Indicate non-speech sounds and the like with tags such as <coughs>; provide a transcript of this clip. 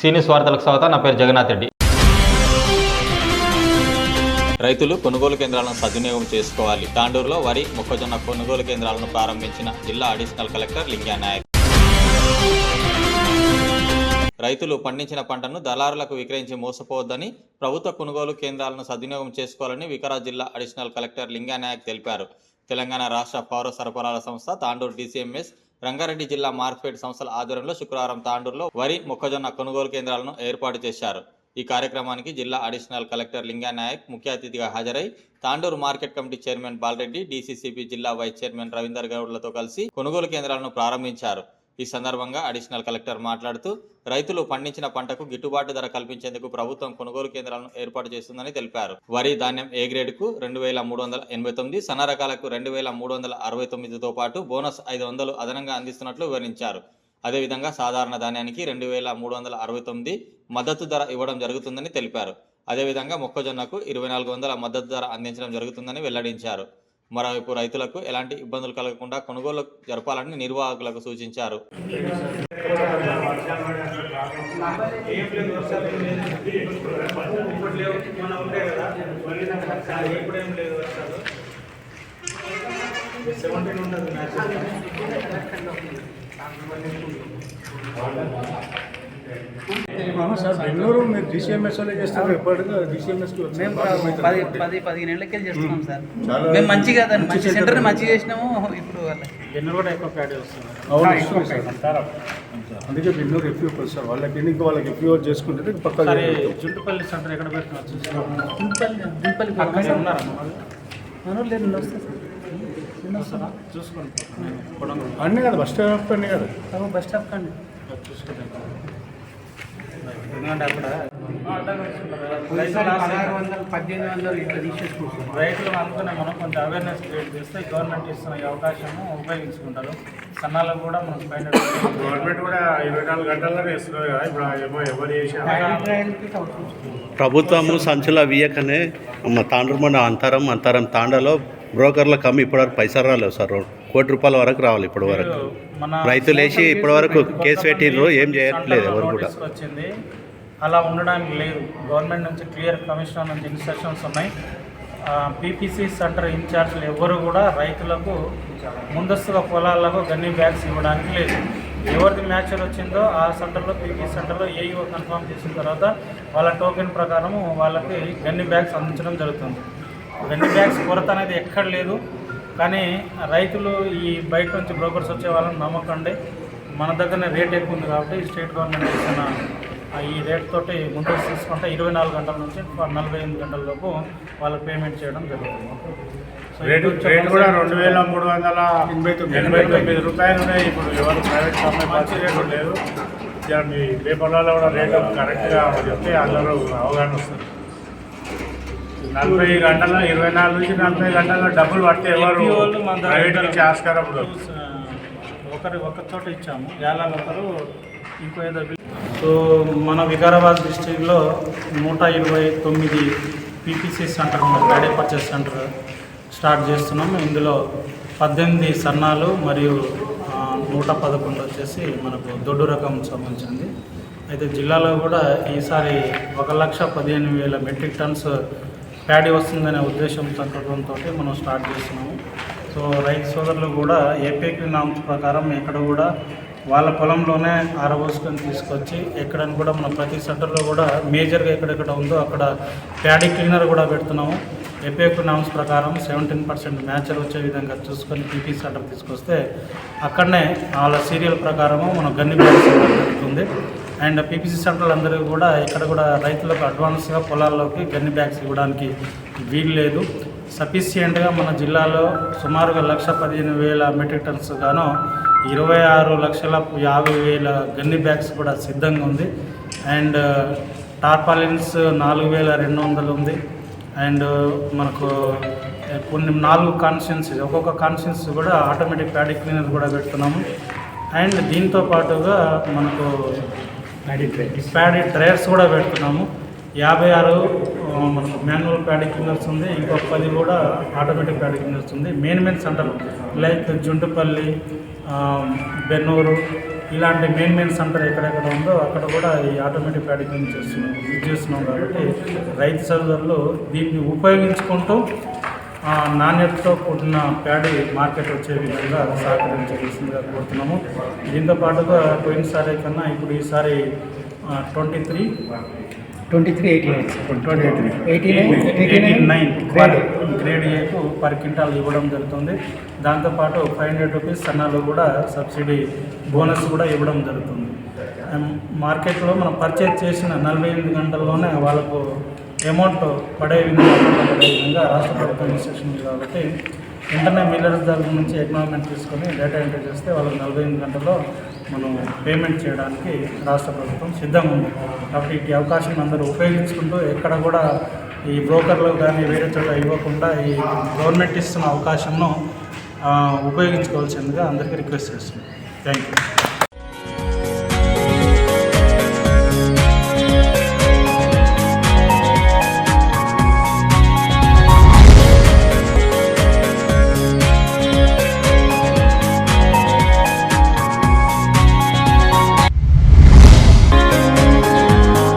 సీనియస్ వార్తలకు స్వాగతం నా పేరు జగన్నాథ్ రెడ్డి. రైతులు కొనుగోలు కేంద్రాలను సద్వినియోగం చేసుకోవాలి. తాండూరులో వరి మొక్కజొన్న కొనుగోలు కేంద్రాలను ప్రారంభించిన జిల్లా అడిషనల్ కలెక్టర్ లింగానాయక్ రైతులు పండించిన పంటను దళారులకు విక్రయించి మోసపోవద్దని ప్రభుత్వ కొనుగోలు కేంద్రాలను సద్వినియోగం చేసుకోవాలని వికారాబాద్ జిల్లా అడిషనల్ కలెక్టర్ లింగానాయక్ తెలిపారు. తెలంగాణ రాష్ట్ర పౌర సరఫరాల సంస్థ తాండూరు డీసీఎంఎస్ రంగారెడ్డి జిల్లా మార్కెట్ సంస్థల ఆధ్వర్యంలో శుక్రవారం తాండూరులో వరి మొక్కజొన్న కొనుగోలు కేంద్రాలను ఏర్పాటు చేశారు. ఈ కార్యక్రమానికి జిల్లా అడిషనల్ కలెక్టర్ లింగా నాయక్ ముఖ్య అతిథిగా హాజరై Tandur market committee chairman Balareddy DCCB జిల్లా వైస్ చైర్మన్ రవీందర్ గౌడ్లతో కలిసి కొనుగోలు కేంద్రాలను ప్రారంభించారు. ఈ సందర్భంగా అడిషనల్ కలెక్టర్ మాట్లాడుతూ రైతులు పండించిన పంటకు గిట్టుబాటు ధర కల్పించేందుకు ప్రభుత్వం కొనుగోలు కేంద్రాలను ఏర్పాటు చేస్తుందని తెలిపారు. వరి ధాన్యం ఏ గ్రేడ్కు? రెండు వేల మూడు వందల ఎనభై తొమ్మిది సన్న రకాలకు రెండు వేల మూడు వందల అరవై తొమ్మిదితో పాటు బోనస్ ఐదు వందలు అదనంగా అందిస్తున్నట్లు వివరించారు. అదేవిధంగా సాధారణ ధాన్యానికి రెండు వేల మూడు వందల అరవై తొమ్మిది మద్దతు ధర ఇవ్వడం జరుగుతుందని తెలిపారు. అదేవిధంగా మొక్కజొన్నకు ఇరవై నాలుగు వందల మద్దతు ధర అందించడం జరుగుతుందని వెల్లడించారు. మరోవైపు రైతులకు ఎలాంటి ఇబ్బందులు కలగకుండా కొనుగోలు జరపాలని నిర్వాహకులకు సూచించారు. సెవెంటీన్ సార్ బెంగళూరు మీరు డిసిఎంఎస్ వాళ్ళే చేస్తారు ఎప్పటికీ మేము పది పది పదిహేను ఏళ్ళకి చేస్తున్నాం సార్. మేము మంచిగా దాన్ని మంచి సెంటర్. మంచిగా చేసినాము ఇప్పుడు ఎన్ని కూడా ఎక్కువ ప్యాడ్ వస్తుంది. అందుకే బెంగళూరు ఎఫ్యూ సార్. వాళ్ళకి ఇంకా వాళ్ళకి ఎఫ్యూ చేసుకుంటే పక్క సరే చుట్టుపల్లి సెంటర్ ఎక్కడ పెట్టినా దుంపల్లి అక్కడ ఉన్నారా? వస్తారు సార్. చూసుకోండి. అన్నీ కదా బస్ స్టాప్ అన్నీ కదా. బస్ స్టాప్ కండి చూసుకుంటాం ఎందుకంటే అక్కడ రైతులు పదహారు వందలు పద్దెనిమిది వందలు ఇట్లా తీసేసుకుంటున్నాం రైతులు అనుకునే మనం కొంచెం అవేర్నెస్ క్రియేట్ చేస్తే గవర్నమెంట్ ఇస్తున్న ఈ అవకాశము ఉపయోగించుకుంటారు. సన్నాలకు కూడా మనం పైన <coughs> గవర్నమెంట్ కూడా ఇరవై నాలుగు గంటల్లో వేస్తున్నారు కదా. ఇప్పుడు ఎవరు చేసి ప్రభుత్వము సంచుల వియకనే మన తాండ్రమండ అంతరం అంతరం తాండలో బ్రోకర్లకు అమ్మి ఇప్పటివరకు పైసలు రాలేవు సార్. కోటి రూపాయల వరకు రావాలి ఇప్పటి వరకు మన రైతులు వేసి ఇప్పటి వరకు కేసు పెట్టిండ్రు ఏం చేయట్లేదు ఎవరు కూడా వచ్చింది అలా ఉండడానికి లేదు. గవర్నమెంట్ నుంచి క్లియర్ కమిషనర్ నుంచి ఇన్స్ట్రక్షన్స్ ఉన్నాయి. పీపీసీ సెంటర్ ఇన్ఛార్జ్లు ఎవరు కూడా రైతులకు ముందస్తుగా పొలాలకు గన్ని బ్యాగ్స్ ఇవ్వడానికి లేదు. ఎవరిది మ్యాచర్ వచ్చిందో ఆ సెంటర్లో పీపీ సెంటర్లో ఏఈఓ కన్ఫర్మ్ చేసిన తర్వాత వాళ్ళ టోకెన్ ప్రకారం వాళ్ళకి గన్ని బ్యాగ్స్ అందించడం జరుగుతుంది. గన్ని బ్యాగ్స్ కొరత అనేది ఎక్కడ లేదు. కానీ రైతులు ఈ బయట నుంచి బ్రోకర్స్ వచ్చే వాళ్ళని నమ్మకండి. మన దగ్గరనే రేట్ ఎక్కువ ఉంది కాబట్టి స్టేట్ గవర్నమెంట్ ఆ ఈ రేట్ తోటి ముందు తీసుకుంటే ఇరవై నాలుగు గంటల నుంచి నలభై ఎనిమిది గంటల లోపు వాళ్ళకి పేమెంట్ చేయడం జరుగుతుంది. రేటు కూడా రెండు వేల మూడు వందల ఎనభై తొమ్మిది. ఎనభై తొమ్మిది రూపాయలు ఉన్నాయి ఇప్పుడు ఎవరు ప్రైవేట్ కంపెనీ మంచి రేటు లేదు. మీ పేపర్లలో కూడా రేటు కరెక్ట్గా చెప్తే అందరూ అవగాహన వస్తుంది. నలభై గంటల ఇరవై నాలుగు నుంచి నలభై గంటల డబ్బులు పడితే ఎవరు ప్రైవేట్ ఆస్కారం ఒకరి ఒక చోట ఇచ్చాము. యాలాలు ఒకరు ఇంకో ఏదో. సో మన వికారాబాద్ డిస్టిక్లో నూట ఇరవై తొమ్మిది PPC centre paddy purchase centre start చేస్తున్నాము. ఇందులో పద్దెనిమిది సన్నాలు మరియు నూట పదకొండు వచ్చేసి మనకు దొడ్డు రకం సంబంధించింది. అయితే జిల్లాలో కూడా ఈసారి ఒక లక్ష పదిహేను వేల మెట్రిక్ టన్స్ ప్యాడీ వస్తుందనే ఉద్దేశం సంకల్పంతో మనం స్టార్ట్ చేస్తున్నాము. సో రైతు సోదరులు కూడా ఏపీకి నామ్స్ ప్రకారం ఎక్కడ కూడా వాళ్ళ పొలంలోనే ఆరబోసుకొని తీసుకొచ్చి ఎక్కడని కూడా మన ప్రతి సెంటర్లో కూడా మేజర్గా ఎక్కడెక్కడ ఉందో అక్కడ ప్యాడీ క్లీనర్ కూడా పెడుతున్నాము. ఏపీఎఫ్ నామ్స్ ప్రకారం సెవెంటీన్ పర్సెంట్ మ్యాచర్ వచ్చే విధంగా చూసుకొని పీపీ సెంటర్ తీసుకొస్తే అక్కడనే వాళ్ళ సీరియల్ ప్రకారము మనం గన్ని జరుగుతుంది. అండ్ పీపీసీ సెంటర్లు అందరూ కూడా ఇక్కడ కూడా రైతులకు అడ్వాన్స్గా పొలాల్లోకి గన్ని బ్యాగ్స్ ఇవ్వడానికి వీలు లేదు. సఫిషియెంట్గా మన జిల్లాలో సుమారుగా లక్ష పదిహేను వేల మెట్రిక్ టన్స్ గాను ఇరవై ఆరు లక్షల యాభై వేల గన్ని బ్యాగ్స్ కూడా సిద్ధంగా ఉంది. అండ్ టార్పాలిన్స్ నాలుగు వేల రెండు వందలు ఉంది. అండ్ మనకు కొన్ని నాలుగు కాన్షియన్స్ ఒక్కొక్క కాన్స్టిట్యున్సీ కూడా ఆటోమేటిక్ ప్యాడీ క్లీనర్ కూడా పెడుతున్నాము. అండ్ దీంతో పాటుగా మనకు ప్యాడీ డ్రైయర్స్ కూడా పెడుతున్నాము. యాభై ఆరు మనకు మాన్యువల్ ప్యాడీ క్లీనర్స్ ఉంది ఇంకొక పది కూడా ఆటోమేటిక్ ప్యాడీ క్లీనర్స్ ఉంది. Main main centre like Juntupally Bennur ఇలాంటి మెయిన్ మెయిన్ సెంటర్ ఎక్కడెక్కడ ఉందో అక్కడ కూడా ఈ ఆటోమేటిక్ ప్యాడింగ్ చేస్తున్నాం యూజ్ చేస్తున్నాం కాబట్టి రైతు సోదరులు దీన్ని ఉపయోగించుకుంటూ నాణ్యతతో కూడిన ప్యాడీ మార్కెట్ వచ్చే విధంగా సహకరించవలసిందిగా కోరుతున్నాము. దీంతో పాటుగా పోయినసారి కన్నా ఇప్పుడు ఈసారి twenty three. Twenty three eighty nine. Twenty eighty nine. Eighty nine. Grade ఏకు పర్ క్వింటాల్ ఇవ్వడం జరుగుతుంది. దాంతోపాటు ఫైవ్ హండ్రెడ్ రూపీస్ సన్నాలు కూడా సబ్సిడీ బోనస్ కూడా ఇవ్వడం జరుగుతుంది. మార్కెట్లో మనం పర్చేజ్ చేసిన నలభై ఎనిమిది గంటల్లోనే వాళ్ళకు అమౌంట్ పడే విధంగా పడే విధంగా రాష్ట్ర ప్రభుత్వం ఇన్స్ట్రక్షన్ ఉంది కాబట్టి వెంటనే మిల్లర్స్ దగ్గర నుంచి ఎకనామిక్ తీసుకొని డేటా ఎంట్రీ చేస్తే వాళ్ళకి నలభై ఎనిమిది గంటల్లో మనం పేమెంట్ చేయడానికి రాష్ట్ర ప్రభుత్వం సిద్ధంగా ఉంది. కాబట్టి ఈ అవకాశం అందరూ ఉపయోగించుకుంటూ ఎక్కడ కూడా ఈ బ్రోకర్లు కానీ వేరే చోట ఇవ్వకుండా ఈ గవర్నమెంట్ ఇస్తున్న అవకాశంను ఉపయోగించుకోవాల్సిందిగా అందరికీ రిక్వెస్ట్ చేస్తున్నాను థ్యాంక్ యూ